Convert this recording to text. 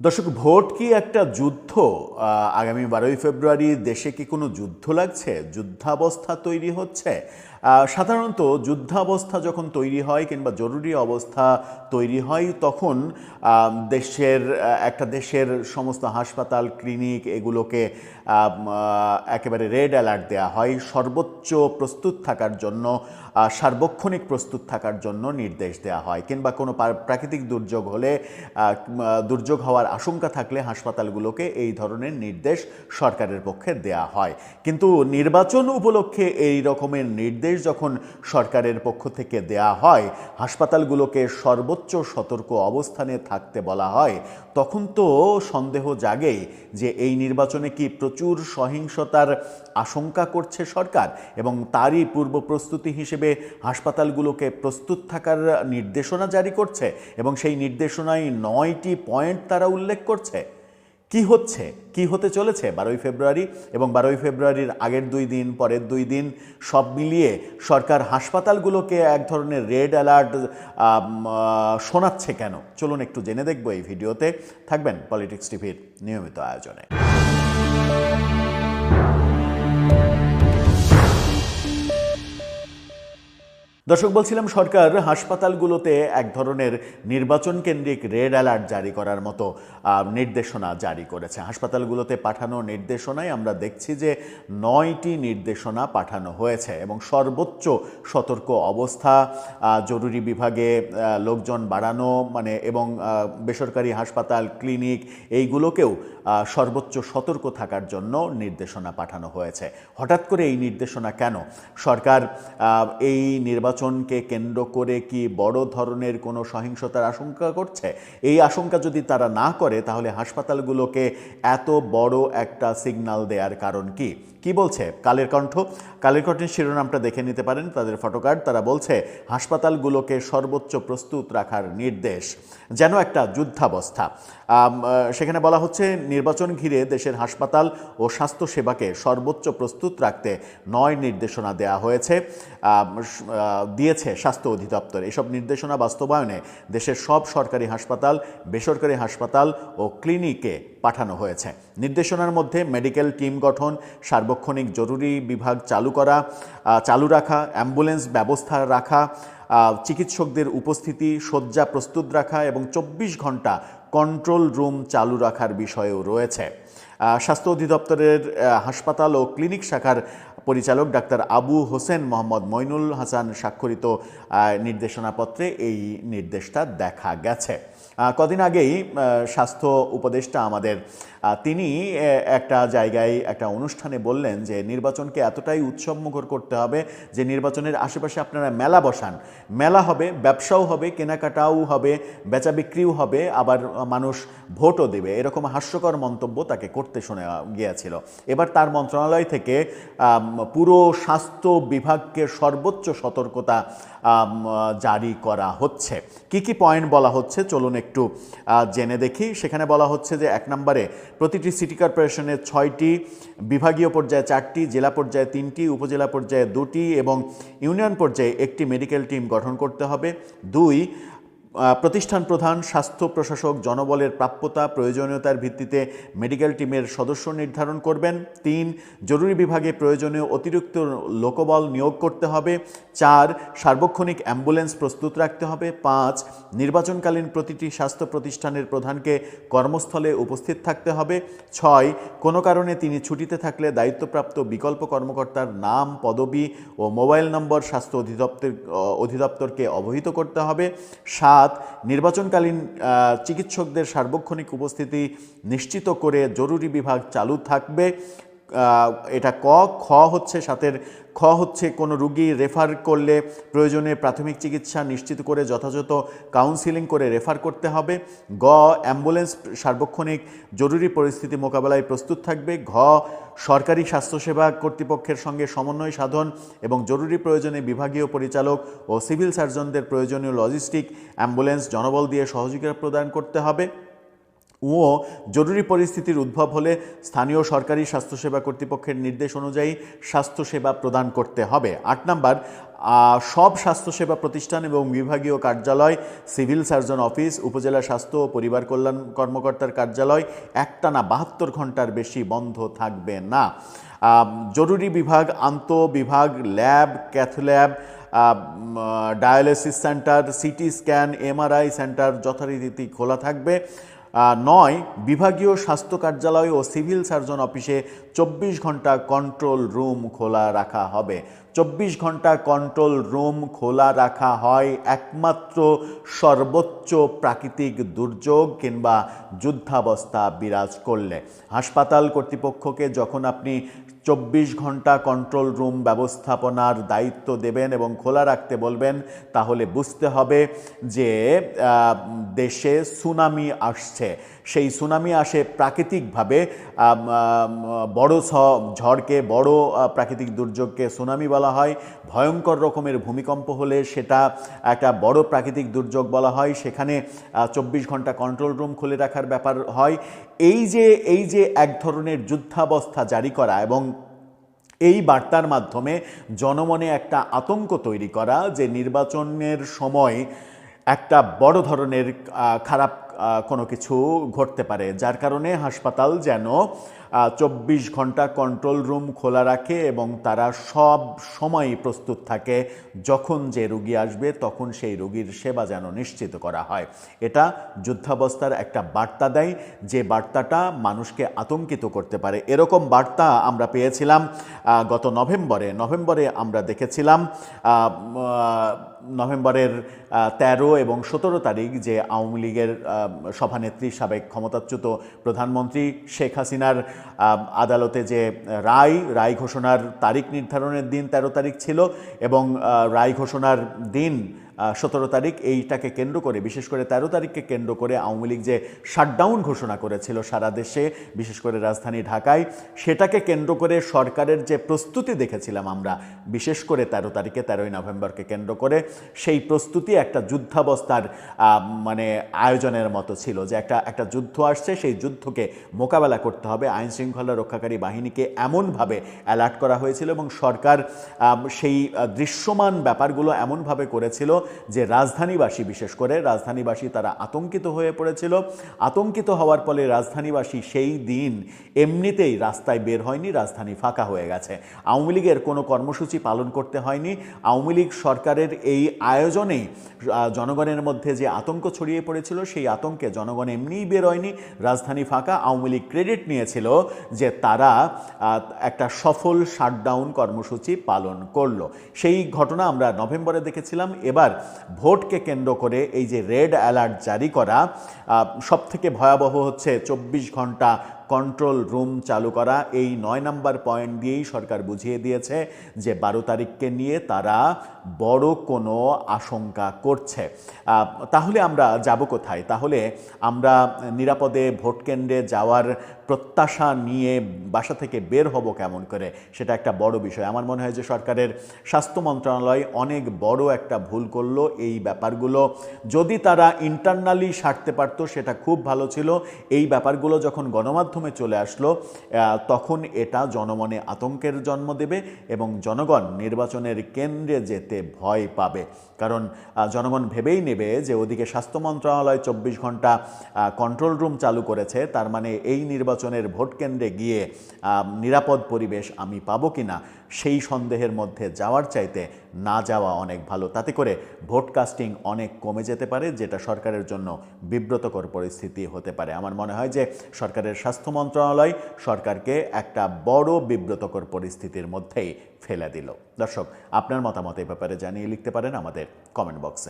দর্শক, ভোট কি একটা যুদ্ধ? আগামী বারোই ফেব্রুয়ারি দেশে কি কোনো যুদ্ধ লাগছে? যুদ্ধাবস্থা তৈরি হচ্ছে? সাধারণত যুদ্ধাবস্থা যখন তৈরি হয় কিংবা জরুরি অবস্থা তৈরি হয়, তখন দেশের একটা দেশের সমস্ত হাসপাতাল, ক্লিনিক এগুলোকে একেবারে রেড অ্যালার্ট দেওয়া হয়। সর্বোচ্চ প্রস্তুত থাকার জন্য সার্বক্ষণিক প্রস্তুত থাকার জন্য নির্দেশ দেওয়া হয়। কিংবা কোনো প্রাকৃতিক দুর্যোগ হলে দুর্যোগ হওয়ার আশঙ্কা থাকলে হাসপাতালগুলোকে এই ধরনের নির্দেশ সরকারের পক্ষে দেয়া হয়। কিন্তু নির্বাচন উপলক্ষে এই রকমের নির্দেশ যখন সরকারের পক্ষ থেকে দেয়া হয়, হাসপাতালগুলোকে সর্বোচ্চ সতর্ক অবস্থানে থাকতে বলা হয়, তখন তো সন্দেহ জাগেই যে এই নির্বাচনে কি প্রচুর সহিংসতার আশঙ্কা করছে সরকার এবং তারই পূর্ব প্রস্তুতি হিসেবে হাসপাতালগুলোকে প্রস্তুত থাকার নির্দেশনা জারি করছে এবং সেই নির্দেশনায় নয়টি পয়েন্ট তারা উল্লেখ করছে। কি হচ্ছে, কি হতে চলেছে বারোই ফেব্রুয়ারি এবং বারোই ফেব্রুয়ারির আগের দুই দিন, পরের দুই দিন সব মিলিয়ে সরকার হাসপাতালগুলোকে এক ধরনের রেড অ্যালার্ট শোনাচ্ছে কেন? চলুন একটু জেনে দেখব এই ভিডিওতে। থাকবেন পলিটিক্স টিভির নিয়মিত আয়োজনে। দর্শক, বলছিলাম সরকার হাসপাতালগুলোতে এক ধরনের নির্বাচন কেন্দ্রিক রেড অ্যালার্ট জারি করার মতো নির্দেশনা জারি করেছে। হাসপাতালগুলোতে পাঠানো নির্দেশনায় আমরা দেখছি যে নয়টি নির্দেশনা পাঠানো হয়েছে এবং সর্বোচ্চ সতর্ক অবস্থা জরুরি বিভাগে লোকজন বাড়ানো মানে এবং বেসরকারি হাসপাতাল, ক্লিনিক এইগুলোকেও সর্বোচ্চ সতর্ক থাকার জন্য নির্দেশনা পাঠানো হয়েছে। হঠাৎ করে এই নির্দেশনা কেন? সরকার এই এই নির্বাচনকে কেন্দ্র করে কি বড় ধরনের কোনো সহিংসতার আশঙ্কা করছে? এই আশঙ্কা যদি তারা না করে, তাহলে হাসপাতালগুলোকে এত বড় একটা সিগন্যাল দেওয়ার কারণ কি? কি বলছে? কালের কণ্ঠ। কালের কণ্ঠের শিরোনামটা দেখে নিতে পারেন তাদের ফটোকার্ড। তারা বলছে, হাসপাতালগুলোকে সর্বোচ্চ প্রস্তুত রাখার নির্দেশ। যেন একটা যুদ্ধাবস্থা। সেখানে বলা হচ্ছে, নির্বাচন ঘিরে দেশের হাসপাতাল ও স্বাস্থ্যসেবাকে সর্বোচ্চ প্রস্তুত রাখতে নয় নির্দেশনা দেওয়া হয়েছে। দিয়েছে স্বাস্থ্য অধিদপ্তর। এসব নির্দেশনা বাস্তবায়নে দেশের সব সরকারি হাসপাতাল, বেসরকারি হাসপাতাল ও ক্লিনিকে পাঠানো হয়েছে। নির্দেশনার মধ্যে মেডিকেল টিম গঠন, সার্বক্ষণিক জরুরি বিভাগ চালু করা চালু রাখা, অ্যাম্বুলেন্স ব্যবস্থা রাখা চিকিৎসকদের উপস্থিতি শয্যা প্রস্তুত রাখা এবং চব্বিশ ঘণ্টা কন্ট্রোল রুম চালু রাখার বিষয়েও রয়েছে। স্বাস্থ্য অধিদপ্তরের হাসপাতাল ও ক্লিনিক শাখার পরিচালক ডাক্তার আবু হোসেন মোহাম্মদ মইনুল হাসান স্বাক্ষরিত নির্দেশনাপত্রে এই নির্দেশটা দেখা গেছে। কদিন আগেই স্বাস্থ্য উপদেষ্টা আমাদের তিনি একটা জায়গায়, একটা অনুষ্ঠানে বললেন যে নির্বাচনকে এতটাই উৎসবমুখর করতে হবে যে নির্বাচনের আশেপাশে আপনারা মেলা বসান। মেলা হবে, ব্যবসাও হবে, কেনাকাটাও হবে বেচা বিক্রিও হবে, আবার মানুষ ভোটও দেবে। এরকম হাস্যকর মন্তব্য তাকে করতে শোনা গিয়েছিল। এবার তার মন্ত্রণালয় থেকে পুরো স্বাস্থ্য বিভাগকে সর্বোচ্চ সতর্কতা জারি করা হচ্ছে। কি কি পয়েন্ট বলা হচ্ছে? চলুন একটু জেনে দেখি। সেখানে বলা হচ্ছে যে এক নম্বরে প্রতিটি সিটি কর্পোরেশনের ছয়টি বিভাগীয় পর্যায়ে চারটি, জেলা পর্যায়ে তিনটি, উপজেলা পর্যায়ে দুটি এবং ইউনিয়ন পর্যায়ে একটি মেডিকেল টিম গঠন করতে হবে। দুই প্রতিষ্ঠান প্রধান, স্বাস্থ্য প্রশাসক, জনবলের প্রাপ্যতা, প্রয়োজনীয়তার ভিত্তিতে মেডিকেল টিমের সদস্য নির্ধারণ করবেন। তিন, জরুরি বিভাগে প্রয়োজনীয় অতিরিক্ত লোকবল নিয়োগ করতে হবে। চার, সার্বক্ষণিক অ্যাম্বুলেন্স প্রস্তুত রাখতে হবে। পাঁচ, নির্বাচনকালীন প্রতিটি স্বাস্থ্য প্রতিষ্ঠানের প্রধানকে কর্মস্থলে উপস্থিত থাকতে হবে। ছয়, কোনো কারণে তিনি ছুটিতে থাকলে দায়িত্বপ্রাপ্ত বিকল্প কর্মকর্তার নাম, পদবি ও মোবাইল নম্বর স্বাস্থ্য অধিদপ্তর, অধিদপ্তরকে অবহিত করতে হবে। সাত নির্বাচনকালীন চিকিৎসকদের সার্বক্ষণিক উপস্থিতি নিশ্চিত করে জরুরি বিভাগ চালু থাকবে। এটা ক, খ হচ্ছে সাথের খ হচ্ছে কোনো রুগী রেফার করলে প্রয়োজনে প্রাথমিক চিকিৎসা নিশ্চিত করে যথাযথ কাউন্সিলিং করে রেফার করতে হবে। গ অ্যাম্বুলেন্স সার্বক্ষণিক জরুরি পরিস্থিতি মোকাবেলায় প্রস্তুত থাকবে। ঘ, সরকারি স্বাস্থ্যসেবা কর্তৃপক্ষের সঙ্গে সমন্বয় সাধন এবং জরুরি প্রয়োজনে বিভাগীয় পরিচালক ও সিভিল সার্জনদের প্রয়োজনীয় লজিস্টিক অ্যাম্বুলেন্স জনবল দিয়ে সহযোগিতা প্রদান করতে হবে। ও জরুরি পরিস্থিতির উদ্ভব হলে স্থানীয় সরকারি স্বাস্থ্যসেবা কর্তৃপক্ষের নির্দেশ অনুযায়ী স্বাস্থ্যসেবা প্রদান করতে হবে। আট নাম্বার সব স্বাস্থ্যসেবা প্রতিষ্ঠান এবং বিভাগীয় কার্যালয়, সিভিল সার্জন অফিস, উপজেলা স্বাস্থ্য ও পরিবার কল্যাণ কর্মকর্তার কার্যালয় একটানা বাহাত্তর ঘণ্টার বেশি বন্ধ থাকবে না। জরুরি বিভাগ, আন্ত বিভাগ, lab cath lab dialysis centre, CT scan, MRI centre যথারীতি খোলা থাকবে। নয়, বিভাগীয় স্বাস্থ্য কার্যালয় ও সিভিল সার্জন অফিসে চব্বিশ ঘণ্টা কন্ট্রোল রুম খোলা রাখা হবে। চব্বিশ ঘণ্টা কন্ট্রোল রুম খোলা রাখা হয় একমাত্র সর্বোচ্চ প্রাকৃতিক দুর্যোগ কিংবা যুদ্ধাবস্থা বিরাজ করলে। হাসপাতাল কর্তৃপক্ষকে যখন আপনি চব্বিশ ঘণ্টা কন্ট্রোল রুম ব্যবস্থাপনার দায়িত্ব দেবেন এবং খোলা রাখতে বলবেন, তাহলে বুঝতে হবে যে দেশে সুনামি আসছে। সেই সুনামি আসে প্রাকৃতিকভাবে বড় ঝড়কে, বড় প্রাকৃতিক দুর্যোগকে সুনামি বলা হয়, ভয়ঙ্কর রকমের ভূমিকম্প হলে সেটা একটা বড় প্রাকৃতিক দুর্যোগ বলা হয়। সেখানে চব্বিশ ঘণ্টা কন্ট্রোল রুম খুলে রাখার ব্যাপার হয়। এই যে এই যে এক ধরনের যুদ্ধাবস্থা জারি করা এবং এই বার্তার মাধ্যমে জনমনে একটা আতঙ্ক তৈরি করা যে নির্বাচনের সময় একটা বড় ধরনের খারাপ কোনো কিছু ঘটতে পারে, যার কারণে হাসপাতাল যেন চব্বিশ ঘণ্টা কন্ট্রোল রুম খোলা রাখে এবং তারা সব সময় প্রস্তুত থাকে। যখন যে রুগী আসবে, তখন সেই রুগীর সেবা যেন নিশ্চিত করা হয়। এটা যুদ্ধাবস্থার একটা বার্তা দেয়। যে বার্তাটা মানুষকে আতঙ্কিত করতে পারে। এরকম বার্তা আমরা পেয়েছিলাম গত নভেম্বরে। নভেম্বরে আমরা দেখেছিলাম নভেম্বরের তেরো এবং সতেরো তারিখ যে আওয়ামী লীগের সভানেত্রী সাবেক ক্ষমতাচ্যুত প্রধানমন্ত্রী শেখ হাসিনার আদালতে যে রায় রায় ঘোষণার তারিখ নির্ধারণের দিন তেরো তারিখ ছিল এবং রায় ঘোষণার দিন সতেরো তারিখ এইটাকে কেন্দ্র করে, বিশেষ করে তেরো তারিখকে কেন্দ্র করে আওয়ামী লীগ যে শাটডাউন ঘোষণা করেছিল সারা দেশে, বিশেষ করে রাজধানী ঢাকায়, সেটাকে কেন্দ্র করে সরকারের যে প্রস্তুতি দেখেছিলাম আমরা, বিশেষ করে তেরো তারিখে, তেরোই নভেম্বরকে কেন্দ্র করে, সেই প্রস্তুতি একটা যুদ্ধাবস্থার মানে আয়োজনের মতো ছিল যে একটা একটা যুদ্ধ আসছে, সেই যুদ্ধকে মোকাবেলা করতে হবে, আইন শৃঙ্খলা রক্ষাকারী বাহিনীকে এমনভাবে অ্যালার্ট করা হয়েছিল এবং সরকার সেই দৃশ্যমান ব্যাপারগুলো এমনভাবে করেছিল যে রাজধানীবাসী, বিশেষ করে রাজধানীবাসী তারা আতঙ্কিত হয়ে পড়েছিল। আতঙ্কিত হওয়ার ফলে রাজধানীবাসী সেই দিন এমনিতেই রাস্তায় বের হয়নি, রাজধানী ফাঁকা হয়ে গেছে। আওয়ামী লীগের কোনো কর্মসূচি পালন করতে হয়নি। আওয়ামী লীগ সরকারের এই আয়োজনেই জনগণের মধ্যে যে আতঙ্ক ছড়িয়ে পড়েছিল, সেই আতঙ্কে জনগণ এমনিই বের হয়নি, রাজধানী ফাঁকা। আওয়ামী লীগ ক্রেডিট নিয়েছিল যে তারা একটা সফল শাটডাউন কর্মসূচি পালন করল। সেই ঘটনা আমরা নভেম্বরে দেখেছিলাম। এবার ভোটকে কেন্দ্র করে এই যে রেড অ্যালার্ট জারি করা সব থেকে ভয়াবহ হচ্ছে চব্বিশ ঘণ্টা কন্ট্রোল রুম চালু করা, এই নয় নাম্বার পয়েন্ট দিয়েই সরকার বুঝিয়ে দিয়েছে যে বারো তারিখকে নিয়ে তারা বড় কোনো আশঙ্কা করছে। তাহলে আমরা যাব কোথায়? তাহলে আমরা নিরাপদে ভোট কেন্দ্রে যাওয়ার প্রত্যাশা নিয়ে বাসা থেকে বের হব কেমন করে? সেটা একটা বড় বিষয়। আমার মনে হয় যে সরকারের স্বাস্থ্য মন্ত্রণালয় অনেক বড় একটা ভুল করল এই ব্যাপারগুলো। যদি তারা ইন্টারনালি সারতে পারতো, সেটা খুব ভালো ছিল। এই ব্যাপারগুলো যখন গণমাধ্যমে চলে আসলো তখন এটা জনমনে আতঙ্কের জন্ম দেবে এবং জনগণ নির্বাচনের কেন্দ্রে যেতে ভয় পাবে। কারণ জনগণ ভেবেই নেবে যে ওদিকে স্বাস্থ্য মন্ত্রণালয় চব্বিশ ঘণ্টা কন্ট্রোল রুম চালু করেছে, তার মানে এই নির্বাচনের ভোট কেন্দ্রে গিয়ে নিরাপদ পরিবেশ আমি পাবো কি না সেই সন্দেহের মধ্যে যাওয়ার চাইতে না যাওয়া অনেক ভালো। তাতে করে ভোট কাস্টিং অনেক কমে যেতে পারে, যেটা সরকারের জন্য বিব্রতকর পরিস্থিতি হতে পারে। আমার মনে হয় যে সরকারের স্বাস্থ্য মন্ত্রণালয় সরকারকে একটা বড় বিব্রতকর পরিস্থিতির মধ্যেই ফেলে দিল। দর্শক, আপনার মতামত এ ব্যাপারে জানিয়ে লিখতে পারেন আমাদের কমেন্ট বক্সে।